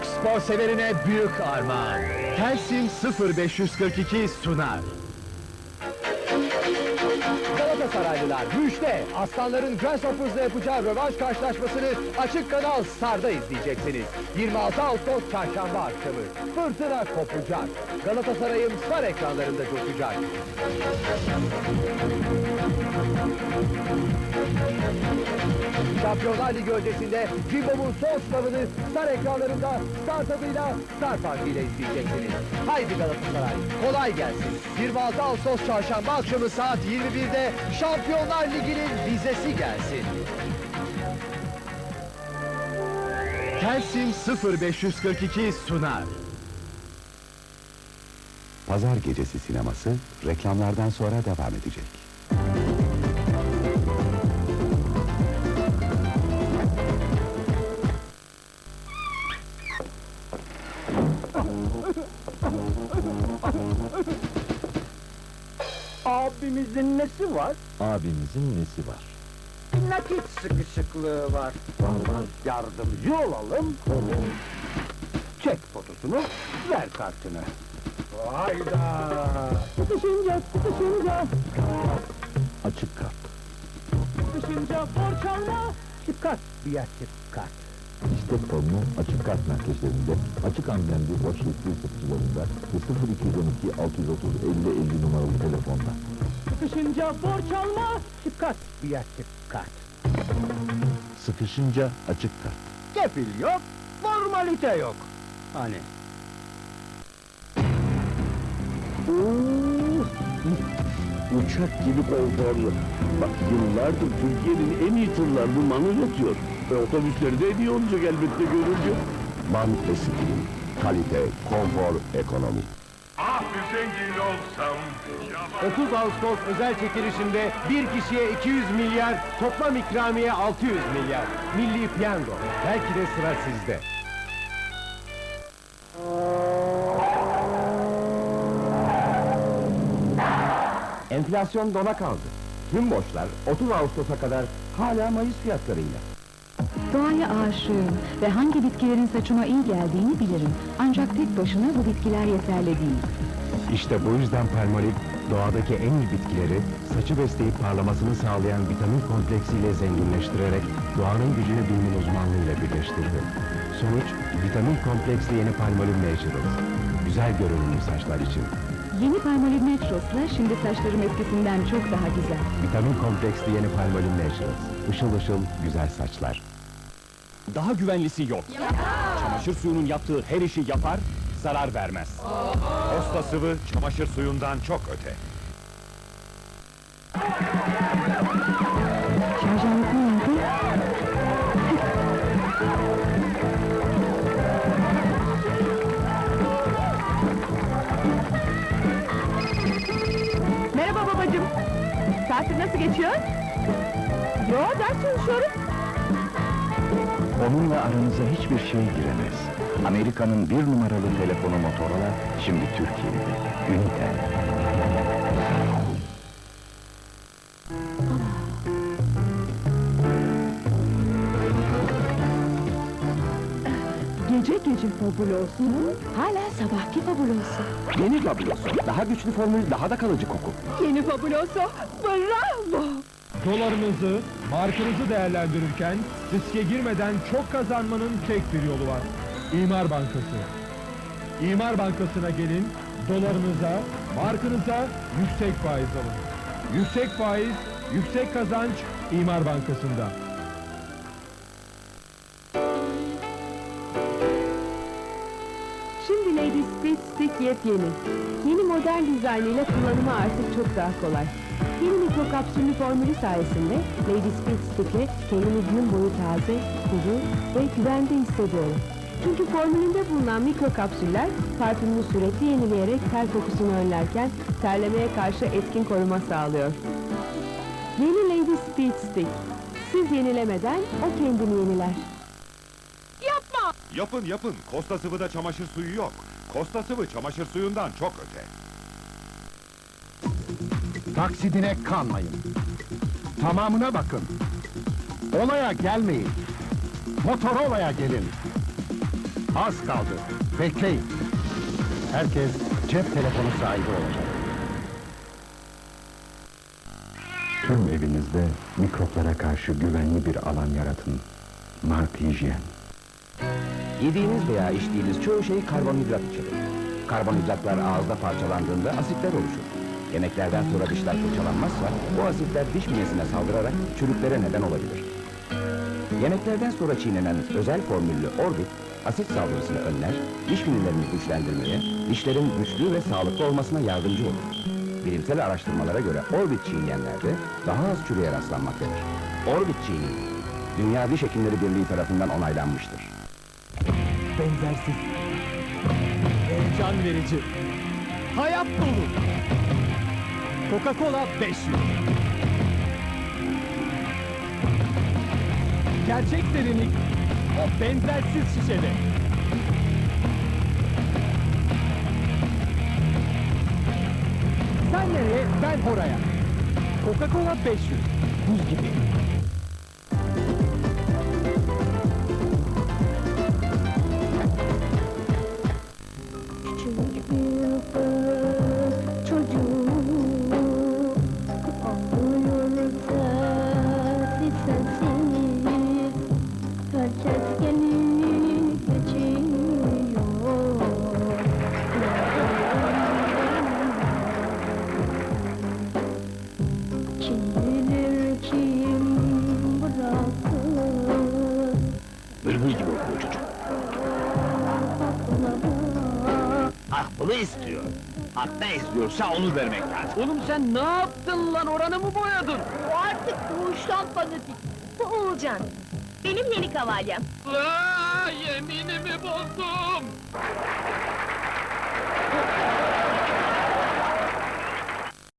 Türk spor severine büyük armağan. Telsim 0542 sunar. Galatasaraylılar müjde! Aslanların Grasshoppers'la yapacağı rövanş karşılaşmasını açık kanal Star'da izleyeceksiniz. 26 Ağustos çarşamba akşamı. Fırtına kopacak. Galatasaray'ın Star ekranlarında coşacak. Şampiyonlar Ligi öncesinde Cimbom'un son sınavını Star ekranlarında Star tadıyla Star Park ile izleyeceksiniz. Haydi Galatasaray, kolay gelsin. 26 Ağustos çarşamba akşamı saat 21'de Şampiyonlar Ligi'nin vizesi gelsin. Telsim 0542 sunar. Pazar gecesi sineması reklamlardan sonra devam edecek. Abimizin nesi var? Abimizin nesi var? Nakit sıkışıklığı var. Yardımcı olalım. Çek fotosunu, ver kartını. Hayda! Sıkışınca, sıkışınca, Açık kart. sıkışınca borç alma. Çip kart, bir çip kart. İstek formu açık kart merkezlerinde, açık amblemli boş yetki satıcılarında ve 0212 630 50 50 numaralı telefonda. Sıkışınca borç alma. Çip kart, bir çip kart. Sıkışınca açık kart. Kefil yok, formalite yok. Hani? Uçak gibi konforlu. Bak yıllardır Türkiye'nin en iyi tırlarını man üretiyor. Ve otobüsleri de en iyi olacak elbette görünce. Man Eskrim. Kalite, konfor, ekonomi. Ah bir zengin olsam. 30 Ağustos özel çekilişinde bir kişiye 200 milyar, toplam ikramiye 600 milyar. Milli Piyango. Belki de sıra sizde. Enflasyon dona kaldı. Tüm borçlar 30 Ağustos'a kadar hala Mayıs fiyatlarıyla. Doğaya aşığım ve hangi bitkilerin saçıma iyi geldiğini bilirim. Ancak tek başına bu bitkiler yeterli değil. İşte bu yüzden Palmolive doğadaki en iyi bitkileri saçı besleyip parlamasını sağlayan vitamin kompleksiyle zenginleştirerek doğanın gücünü bilimin uzmanlığıyla birleştirdi. Sonuç vitamin kompleksli yeni Palmolive Naturals. Güzel görünümlü saçlar için. Yeni Palmolive Naturals'la şimdi saçlarım eskisinden çok daha güzel. Vitamin kompleksli yeni Palmolive Naturals. Işıl ışıl güzel saçlar. Daha güvenlisi yok. Çamaşır suyunun yaptığı her işi yapar, zarar vermez. Posta sıvı çamaşır suyundan çok öte. Tatil nasıl geçiyor? Yo, ders çalışıyorum. Onunla aranıza hiçbir şey giremez. Amerika'nın bir numaralı telefonu Motorola, şimdi Türkiye'de. Unitel. Gece gece fabulosu. Hala sabahki fabulosu. Yeni Fabuloso, daha güçlü formül, daha da kalıcı koku. Yeni fabuloso. Bravo. Dolarınızı, markanızı değerlendirirken riske girmeden çok kazanmanın tek bir yolu var. İmar Bankası. İmar Bankası'na gelin, dolarınıza, markanıza yüksek faiz alın. Yüksek faiz, yüksek kazanç İmar Bankası'nda. Şimdi Lady Speed Stick yepyeni. Yeni modern dizaynıyla kullanımı artık çok daha kolay. Yeni mikrokapsüllü formülü sayesinde Lady Speed Stick'le kendimi gün boyu taze, kuru ve güvende hissediyorum. Çünkü formülünde bulunan mikrokapsüller parfümünü sürekli yenileyerek ter kokusunu önlerken terlemeye karşı etkin koruma sağlıyor. Yeni Lady Speed Stick. Siz yenilemeden o kendini yeniler. Yapın yapın. Kosta sıvıda çamaşır suyu yok. Kosta sıvı çamaşır suyundan çok öte. Taksidine kanmayın. Tamamına bakın. Olaya gelmeyin. Motorola'ya gelin. Az kaldı. Bekleyin. Herkes cep telefonu sahibi olacak. Tüm evinizde mikroplara karşı güvenli bir alan yaratın. Mark Hijyen. Yediğiniz veya içtiğiniz çoğu şey karbonhidrat içerir. Karbonhidratlar ağızda parçalandığında asitler oluşur. Yemeklerden sonra dişler fırçalanmazsa bu asitler diş minesine saldırarak çürüklere neden olabilir. Yemeklerden sonra çiğnenen özel formüllü Orbit, asit saldırısını önler, diş minelerini güçlendirmeye, dişlerin güçlü ve sağlıklı olmasına yardımcı olur. Bilimsel araştırmalara göre Orbit çiğneyenlerde daha az çürüye rastlanmaktadır. Orbit çiğneyin. Dünya Diş Hekimleri Birliği tarafından onaylanmıştır. Benzersiz. Heyecan verici. Hayat dolu. Coca-Cola 500. Gerçek derinlik o benzersiz şişede. Sen nereye, ben oraya. Coca-Cola 500. Buz gibi. istiyor. Hak ne istiyorsa onu vermek lazım. Oğlum sen ne yaptın lan? Oranı mı boyadın? O artık doğuştan fanatik. Bu Oğulcan. Benim yeni kavalyem. Aa, yeminimi bozdum!